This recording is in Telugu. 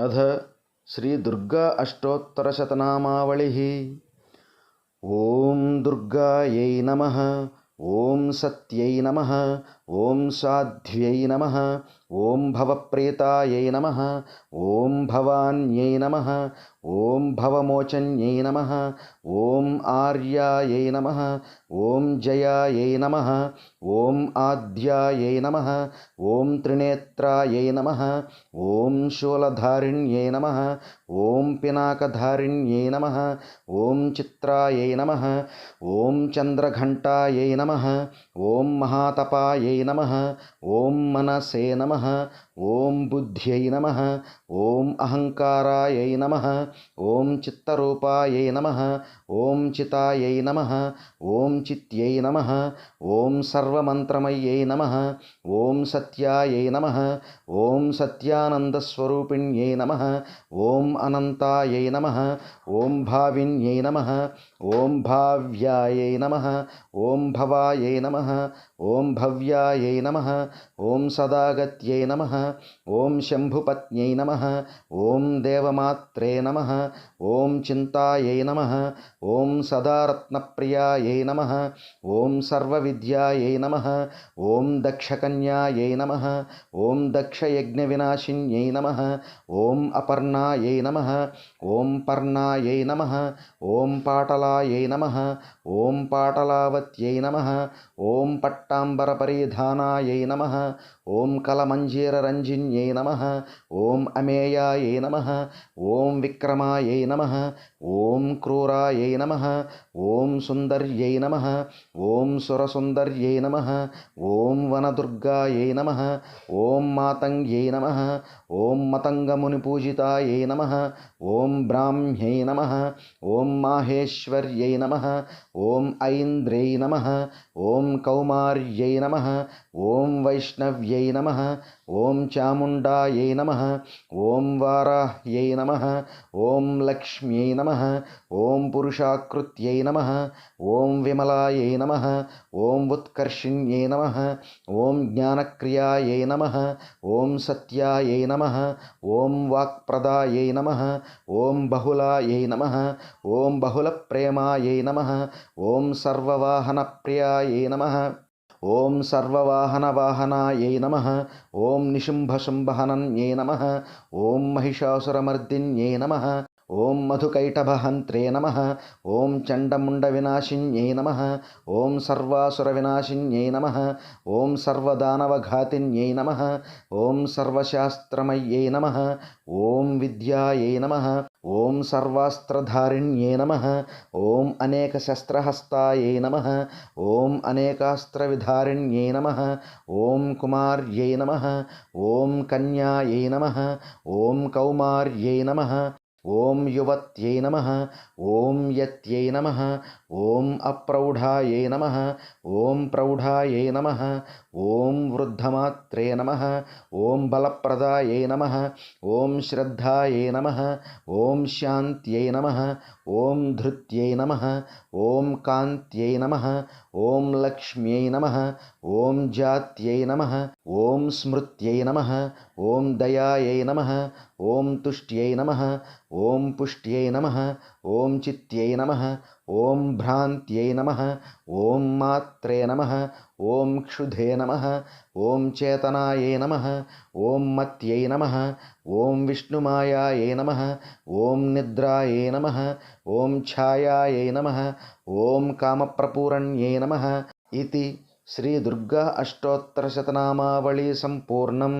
अथ श्रीदुर्गा अष्टोत्तरशतनामावलिः। ॐ दुर्गायै नमः ॐ सत्यै नमः ఓం సాధ్వ్యై నమ ఓం భవప్రేతాయై నమ ఓం భవాన్యై నమ ఓం భవమోచన్యై నమ ఓం ఆర్యాయై నమ ఓం జయాయై నమ ఓం ఆద్యాయై నమ ఓం త్రినేత్రాయై నమ ఓం శూలధారిణ్యై నమ ఓం పినాకధారిణ్యై నమ ఓం చిత్రాయై నమ ఓం చంద్రఘంటాయై నమ ఓం మహాతపాయై नमः ॐ मनसे नमः ॐ बुद्ध्यै नमः ॐ अहङ्कारायै नमः ॐ चित्तरूपायै नमः ॐ चितायै नमः ॐ चित्यै नमः ॐ सर्वमन्त्रमय्यै नमः ॐ सत्यायै नमः ॐ सत्यानन्दस्वरूपिण्यै नमः ॐ अनन्तायै नमः ॐ भाविन्यै नमः ॐ भाव्यायै नमः ॐ भवायै नमः ॐ भव्यायै దుర్గాयै నమ ఓం సదాగత్యై నమ ఓం శంభుపత్న్యై నమ ఓం దేవమాత్రే నమ ఓం చింతాయై నమ ఓం సదారత్నప్రియాయై నమ ఓం సర్వవిద్యాయై నమ ఓం దక్షకన్యాయై నమ ఓం దక్షయజ్ఞవినాశిన్యై నమ ఓం అపర్ణాయై నమ ఓం పర్ణాయై నమ ఓం పాటలాయై నమ ఓం పాటలావత్యై నమ ఓం పట్టాంబరపరిధ நிதானாயை நம ஓம் கலமஞ்சீர ரஞ்சின்யை நம ஓம் அமேயாயை நம ஓம் விக்ரமாயை நம ஓம் குரூராயை நம ஓம் சுந்தர்யை நம ஓம் சுரசுந்தர்யை நம ஓம் வனதுர்காயை நம ஓம் மாதங்யை நம ஓம் மதங்கமுனிபூஜிதாயை நம ஓம் பிராம்யை நம ஓம் மாஹேஸ்வர்யை நம ஓம் ஐந்திரை நம ஓம் கௌமார்யை நம ஓம் வைஷ்ணவ்யை நம ஓம் சாமுண்டாயை நம ஓம் வாராஹ்யை நம ஓம் லக்ஷ்மியை நம ஓம் புருஷாக்கிருத்யை நம ஓம் விமலாயை நம ஓம் உத்கர்ஷிண்யை நம ஓம் ஜானக்ரியாயை நம ஓம் சத்யாயை நம ஓம் வாக்பிரதாயை நம ஓம் பகுலாயை நம ஓம் பகுலப்பிரேமாயை நம ஓம் சர்வவாகனப்பிரியாயை நம ఓం సర్వవాహన వాహనాయై నమ. ఓం నిశుంభశుంభహనన్యై నమ. ఓం మహిషాసురమర్దిన్యై నమ. ఓం మధుకైటభహంత్రే నమ. ఓం చండముండ వినాశిన్యై నమ. ఓం సర్వాసుర వినాశిన్యై నమ. ఓం సర్వదానవఘాతిన్యై నమ. ఓం సర్వశాస్త్రమయ్యై నమ. ఓం విద్యాయై నమ. ఓం సర్వాస్త్రధారిణ్యే నమ ఓం అనేక శస్త్రహస్తాయే నమ ఓం అనేకాస్త్రవిధారిణ్యే నమ ఓం కుమార్యే నమ ఓం కన్యాయే నమ ఓం కౌమార్యే నమ ఓం యువత్యై నమ ఓం యత్యై నమ ఓం అప్రౌఢాయై నమ ఓం ప్రౌఢాయై నమ ॐ वृद्धमात्रे नमः ॐ बलप्रदायै नमः ॐ श्रद्धायै नमः ॐ शान्त्यै नमः ॐ धृत्यै नमः ॐ कान्त्यै नमः ॐ लक्ष्म्यै नमः ॐ जात्यै नमः ॐ स्मृत्यै नमः ॐ दयायै नमः ॐ तुष्ट्यै नमः ॐ पुष्ट्यै नमः ఓం చిత్యై నమ ఓం భ్రాంత్యై నమ ఓం మాత్రే నమ ఓం క్షుధే నమ ఓం చేతనాయే నమ ఓం మత్యై నమ ఓం విష్ణుమాయాయే నమ ఓం నిద్రాయే నమ ఓం ఛాయాయే నమ ఓం కామప్రపూరణ్యే నమ ఇది శ్రీ దుర్గా అష్టోత్తర సంపూర్ణం.